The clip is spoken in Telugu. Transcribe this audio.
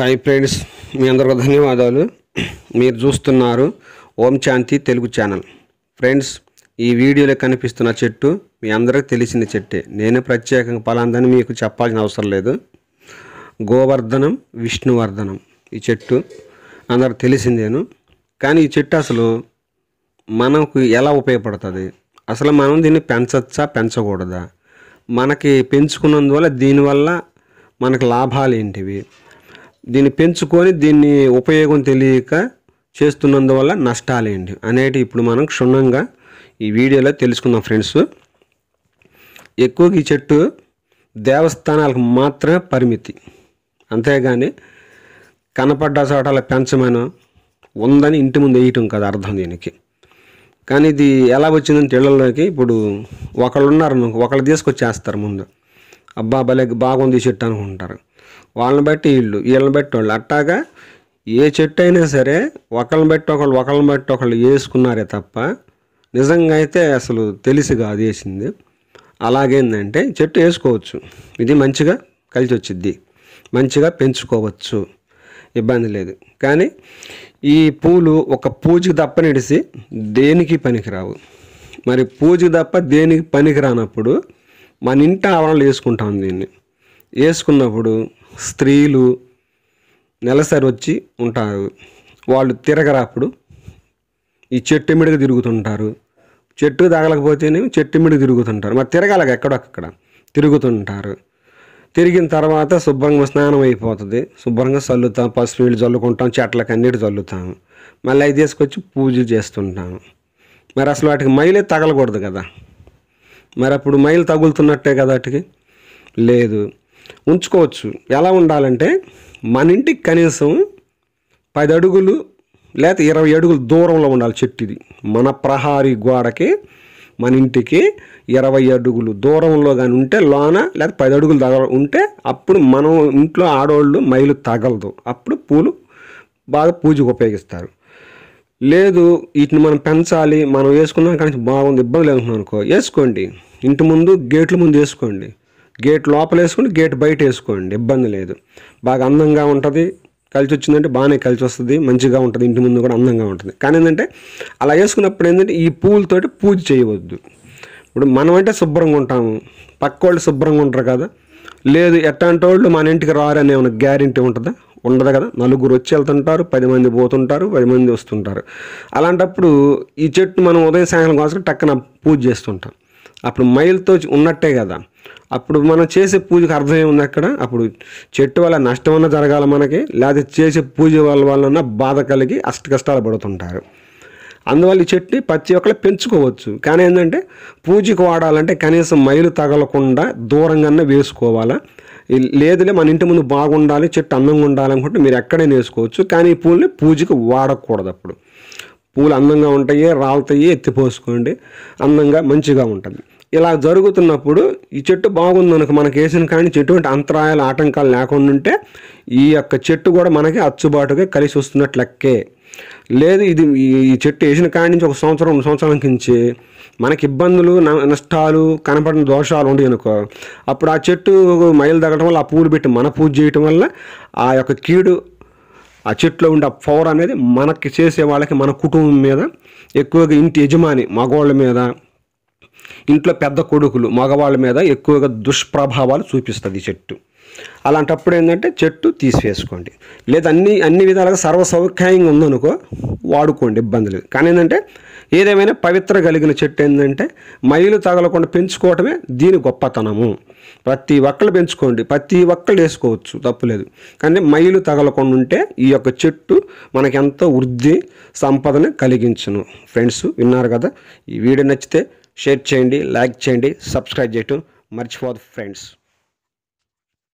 హాయ్ ఫ్రెండ్స్ మీ అందరికీ ధన్యవాదాలు. మీరు చూస్తున్నారు ఓం శాంతి తెలుగు ఛానల్. ఫ్రెండ్స్ ఈ వీడియోలో కనిపిస్తున్న చెట్టు మీ అందరికీ తెలిసిన చెట్టే. నేను ప్రత్యేకంగా పలాందని మీకు చెప్పాల్సిన అవసరం లేదు. గోవర్ధనం విష్ణువర్ధనం ఈ చెట్టు అందరికి తెలిసిందేను కానీ ఈ చెట్టు అసలు మనకు ఎలా ఉపయోగపడుతుంది? అసలు మనం దీన్ని పెంచచ్చా పెంచకూడదా? మనకి పెంచుకున్నందువల్ల దీనివల్ల మనకు లాభాలు ఏంటివి? దీన్ని పెంచుకొని దీన్ని ఉపయోగం తెలియక చేస్తున్నందువల్ల నష్టాలేండి అనేటి ఇప్పుడు మనం క్షుణ్ణంగా ఈ వీడియోలో తెలుసుకుందాం ఫ్రెండ్స్. ఎక్కువగా ఈ చెట్టు దేవస్థానాలకు మాత్రమే పరిమితి. అంతేగాని కనపడ్డ చోటల పెంచమను ఉందని ఇంటి ముందు వేయటం కదా అర్థం దీనికి. కానీ ఇది ఎలా వచ్చిందంటే ఇళ్ళలోకి ఇప్పుడు ఒకళ్ళు ఉన్నారు ఒకళ్ళు తీసుకొచ్చేస్తారు ముందు. అబ్బా భలే బాగుంది చెట్టు అనుకుంటారు. వాళ్ళని బట్టి వీళ్ళు వీళ్ళని బట్టి వాళ్ళు. అట్టాగా ఏ చెట్టు అయినా సరే ఒకళ్ళని బట్టి ఒకళ్ళు ఒకళ్ళని బట్టి ఒకళ్ళు వేసుకున్నారే తప్ప నిజంగా అయితే అసలు తెలిసి కాదు వేసింది. అలాగేందంటే చెట్టు వేసుకోవచ్చు. ఇది మంచిగా కలిసి వచ్చిద్ది. మంచిగా పెంచుకోవచ్చు. ఇబ్బంది లేదు. కానీ ఈ పూలు ఒక పూజకి తప్ప నిడిసి దేనికి పనికిరావు? మరి పూజకి తప్ప దేనికి పనికిరానప్పుడు మన ఇంటి ఆవరణలు వేసుకుంటాం దీన్ని. వేసుకున్నప్పుడు స్త్రీలు నెలసరి వచ్చి ఉంటారు. వాళ్ళు తిరగరాప్పుడు ఈ చెట్టు మిడికి తిరుగుతుంటారు. చెట్టు తాగలకపోతేనే చెట్టు మిడికి తిరుగుతుంటారు. మరి తిరగాలక ఎక్కడొక్కడ తిరుగుతుంటారు. తిరిగిన తర్వాత శుభ్రంగా స్నానం అయిపోతుంది. శుభ్రంగా చల్లుతాం. పసుపు నీళ్ళు చల్లుకుంటాం. చెట్లకు అన్నిటి చల్లుతాము మళ్ళీ అవి తీసుకొచ్చి పూజ చేస్తుంటాము మరి అసలు వాటికి మైలే తగలకూడదు కదా. మరి అప్పుడు మైలు తగులుతున్నట్టే కదా వాటికి? లేదు. ఉంచుకోవచ్చు. ఎలా ఉండాలంటే మన ఇంటికి కనీసం పది అడుగులు లేకపోతే ఇరవై అడుగులు దూరంలో ఉండాలి చెట్టు ఇది మన ప్రహారీ గోడకి మన ఇంటికి ఇరవై అడుగులు దూరంలో కానీ ఉంటే లోన లేదా పది అడుగులు తగల ఉంటే అప్పుడు మనం ఇంట్లో ఆడవాళ్ళు మైలు తగలదు. అప్పుడు పూలు బాగా పూజకు ఉపయోగిస్తారు. లేదు వీటిని మనం పెంచాలి మనం వేసుకున్నాం కానీ బాగుంది ఇబ్బంది లేదు అనుకో వేసుకోండి. ఇంటి ముందు గేట్ల ముందు వేసుకోండి. గేట్ లోపల వేసుకోండి గేట్ బయట వేసుకోండి ఇబ్బంది లేదు. బాగా అందంగా ఉంటుంది కలిసి వచ్చిందంటే బాగానే కలిసి వస్తుంది మంచిగా ఉంటుంది ఇంటి ముందు కూడా అందంగా ఉంటుంది. కానీ ఏంటంటే అలా వేసుకున్నప్పుడు ఏంటంటే ఈ పూలతోటి పూజ చేయవద్దు. ఇప్పుడు మనమంటే శుభ్రంగా ఉంటాము పక్క వాళ్ళు శుభ్రంగా ఉంటారు కదా. లేదు ఎట్లాంటి వాళ్ళు మన ఇంటికి రారనే ఏమైనా గ్యారంటీ ఉంటుందా? ఉండదు కదా. నలుగురు వచ్చి వెళ్తుంటారు పది మంది పోతుంటారు పది మంది వస్తుంటారు. అలాంటప్పుడు ఈ చెట్టు మనం ఉదయం సాయంత్రం కోసం టక్కన పూజ చేస్తుంటాం. అప్పుడు మైల్తో ఉన్నట్టే కదా. అప్పుడు మనం చేసే పూజకు అర్థం ఏముంది అక్కడ? అప్పుడు చెట్టు వల్ల నష్టం అన్నా జరగాలి మనకి లేకపోతే చేసే పూజ వల్ల వలన బాధ కలిగి అష్ట కష్టాలు పడుతుంటారు. అందువల్ల ఈ చెట్టుని ప్రతి ఒక్కరు పెంచుకోవచ్చు. కానీ ఏంటంటే పూజకి వాడాలంటే కనీసం మైలు తగలకుండా దూరంగానే వేసుకోవాలా? లేదులే మన ఇంటి ముందు బాగుండాలి చెట్టు అందంగా ఉండాలి అనుకుంటే మీరు ఎక్కడైనా వేసుకోవచ్చు. కానీ ఈ పూలని పూజకి వాడకూడదు అప్పుడు. పూలు అందంగా ఉంటాయి రాలుతాయి ఎత్తిపోసుకోండి. అందంగా మంచిగా ఉంటుంది. ఇలా జరుగుతున్నప్పుడు ఈ చెట్టు బాగుంది అనుకో మనకి వేసిన కానీ ఎటువంటి అంతరాయాలు ఆటంకాలు లేకుండా ఉంటే ఈ యొక్క చెట్టు కూడా మనకి అచ్చుబాటుగా కలిసి వస్తున్నట్లు లెక్కే. లేదు ఇది ఈ- చెట్టు వేసిన కాడి నుంచి ఒక సంవత్సరం రెండు సంవత్సరాల నుంచి మనకి ఇబ్బందులు న- నష్టాలు కనపడిన దోషాలు ఉండి అనుకో. అప్పుడు ఆ చెట్టు మైలు తగ్గడం వల్ల ఆ పూలు పెట్టి మన పూజ చేయటం వల్ల ఆ యొక్క కీడు ఆ చెట్లో ఉండే ఆ పవర్ అనేది మనకి చేసే వాళ్ళకి మన కుటుంబం మీద ఎక్కువగా ఇంటి యజమాని మగవాళ్ళ మీద ఇంట్లో పెద్ద కొడుకులు మగవాళ్ళ మీద ఎక్కువగా దుష్ప్రభావాలు చూపిస్తుంది చెట్టు. అలాంటప్పుడు ఏంటంటే చెట్టు తీసివేసుకోండి. లేదా అన్ని అన్ని విధాలుగా సర్వసౌఖ్యంగా ఉందనుకో వాడుకోండి ఇబ్బంది లేదు. కానీ ఏంటంటే ఏదేమైనా పవిత్ర కలిగిన చెట్టు ఏంటంటే మైలు తగలకుండా పెంచుకోవటమే దీని గొప్పతనము. ప్రతి ఒక్కళ్ళు పెంచుకోండి ప్రతి ఒక్కళ్ళు వేసుకోవచ్చు తప్పులేదు కానీ మైలు తగలకుండా ఉంటే ఈ యొక్క చెట్టు మనకెంతో ఎంతో వృద్ధి సంపదని కలిగించును. ఫ్రెండ్స్ విన్నారు కదా? ఈ వీడియో నచ్చితే షేర్ చేయండి లైక్ చేయండి సబ్స్క్రైబ్ చేయటం మర్చిపోదు ఫ్రెండ్స్.